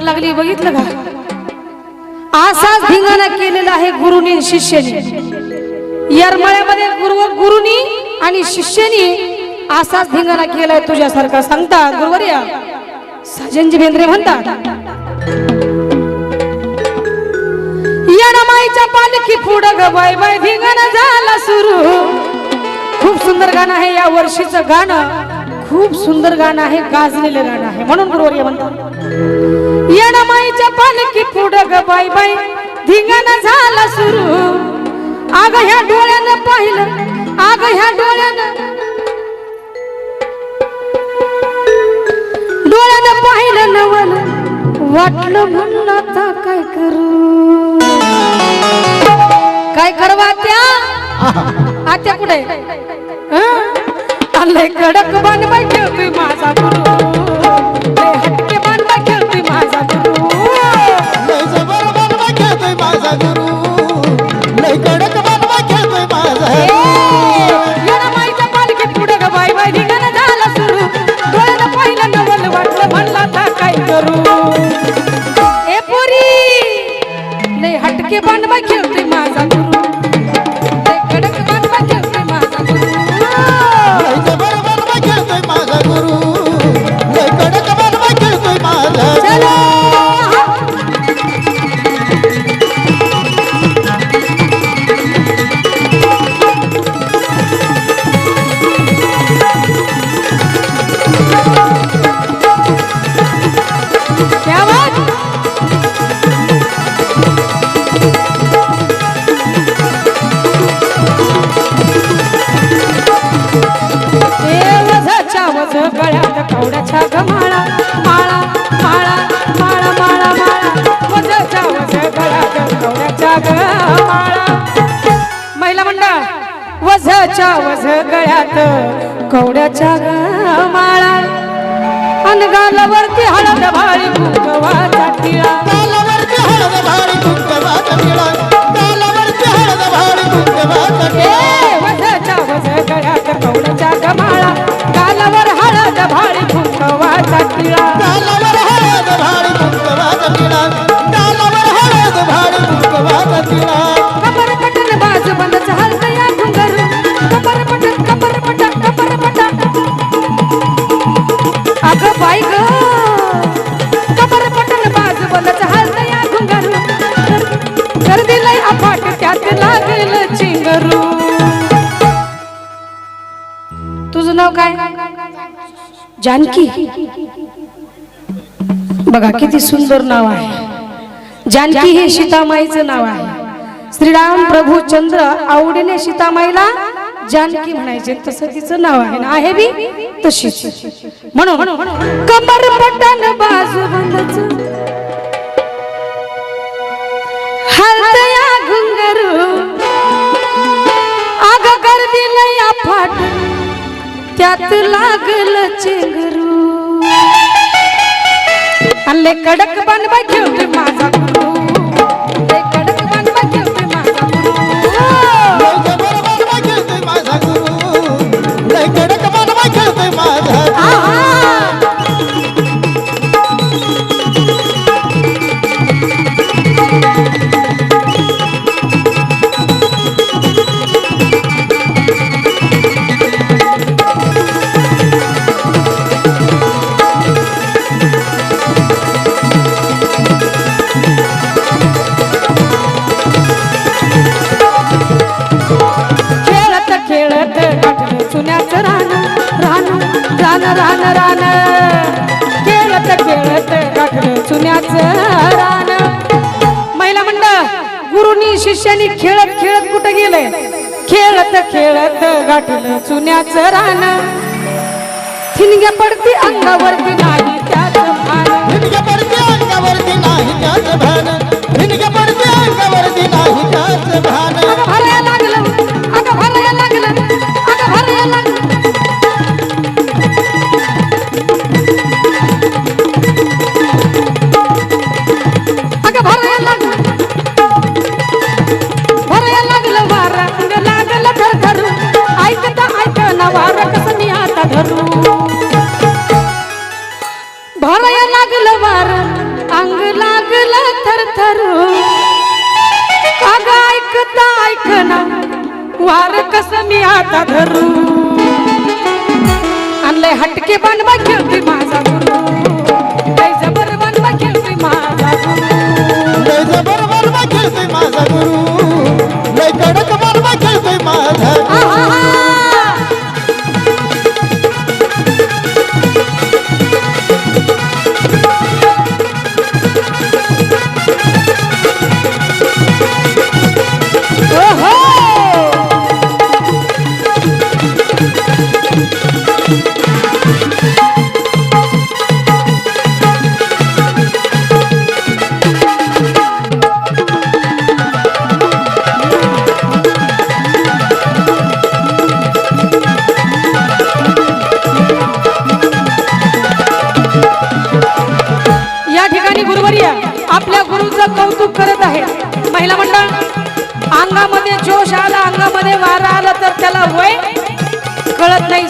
लागली बघितलं का? असाच धिंगाणा केलेला आहे गुरुनी आणि यरमळ्यामध्ये गुरु गुरुनी आणि शिष्यनी असाच धिंगाणा केलाय तुझ्यासारखा. सांगता गुरुवर्या सजनजी बेंद्रे म्हणतात येणामाईच्या पालखी पुढं ग बाय बाय धिंगाणा झाला सुरू. खूप सुंदर गाणं आहे या वर्षीचं गाणं. खूप सुंदर गाणं आहे गाजलेलं गाणं आहे. म्हणून गुरुवर्य म्हणतात येणामाईच्या पालखी पुढं ग बाय बाय धिंगाणा झाला सुरू. आग ह्या डोळ्यानं पाहिलं. आग ह्या डोळ्यानं. डोळ्यानं पाहिलं नवल. वाटलं म्हणून आता काय करू? काय करवा त्या आत्या कुठे? आलंय कडक बांधवा खेळतोय माझा गुरु. कवड्याच्या वझ गळ्यात कवड्याच्या गमाळा. अनगालावरती हळद भाळी कुंकवाचा टिळा. गालावरती हळद भाळी तुझं नाव काय? जानकी. बघा किती सुंदर नाव आहे. जानकी हे सीतामाईचं नाव आहे. श्रीराम प्रभू चंद्र आवडीने सीतामाईला जानकी म्हणायचे. तसं तिचं नाव आहे ना? आहे बी तशीच. म्हणून कमर पटन बा त्यात लागल चेंगरू. अल्ले कडक बनवा घेऊन माझा गुरु. रान रान. खेळत खेळत गाठलं चुन्याच रान. महिला मंडळ गुरुनी शिष्यानी खेळत खेळत कुठं गेलंय? खेळत खेळत गाठलं चुन्याचं रान. ठिणग्या पडती अंगावरती नाही भान. पडते अंगावरती नाही त्याच भान. अंगावरती नाही त्याच भान. ऐकता वार कस मी आता धरू? आणलंय हटके बनवा खेळतोय माझा गुरु. जबर बनवा माझा गुरु. जबर माझा गुरु.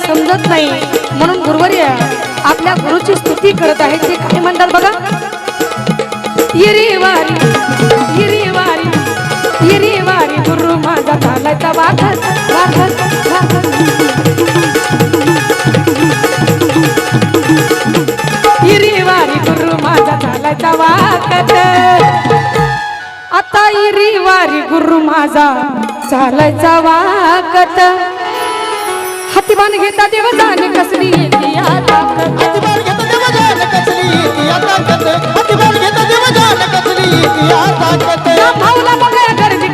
समजत नाही. म्हणून गुरुवर्य आपल्या गुरुची स्तुती करत आहे ते काय म्हणतात बघा. इरी वारी वारी इरी वारी गुरु माझा झालाय वाघत वाघत वारी गुरु माझा झालाय वाकत आता इरी वारी गुरु माझा चालायचा वाकत हातीबान घेता देव जाण कसली येते आता.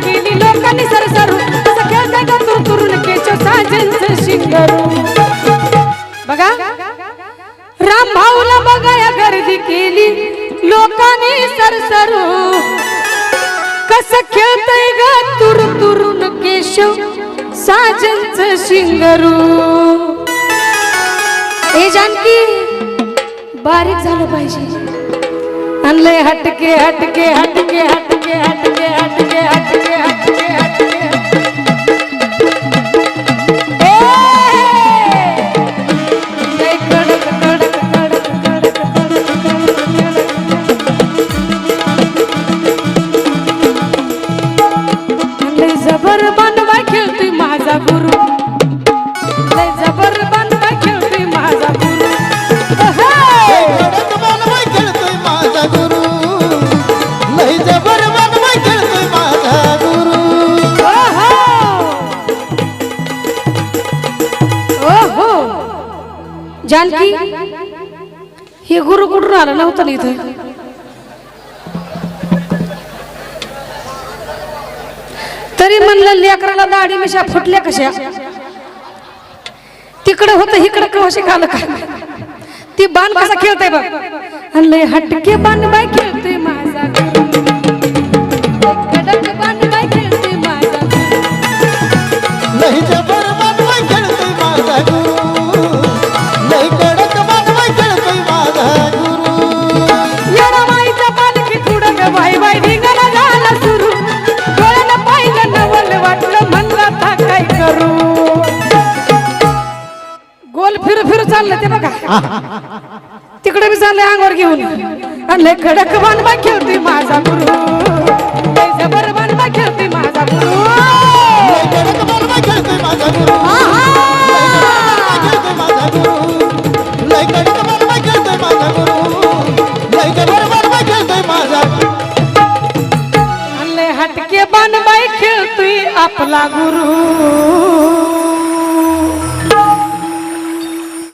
केली लोकांनी सरसरू असं खेळता का बघा राम भाऊला मगर गर्दी केली लोकांनी सरसरू कसं खेळतय ग साजनच शिंगरू हे जानकी बारीक झालं पाहिजे. आणलंय हटके हटके हटके हटके. जानकी हे गुरु कुठून आलं? नव्हतं ना इथं. तरी म्हणलं लेकराला दाढी मिशा फुटल्या कशा? तिकडं होतं इकडं कशी घाल का? ती बाण कसा खेळते बघ. आणि लय हटके बाण बाय खेळतोय माझा. ते बघा. तिकडे मी चालले अंगोर घेऊन. आणि कडक बांधवा खेळते माझा गुरु.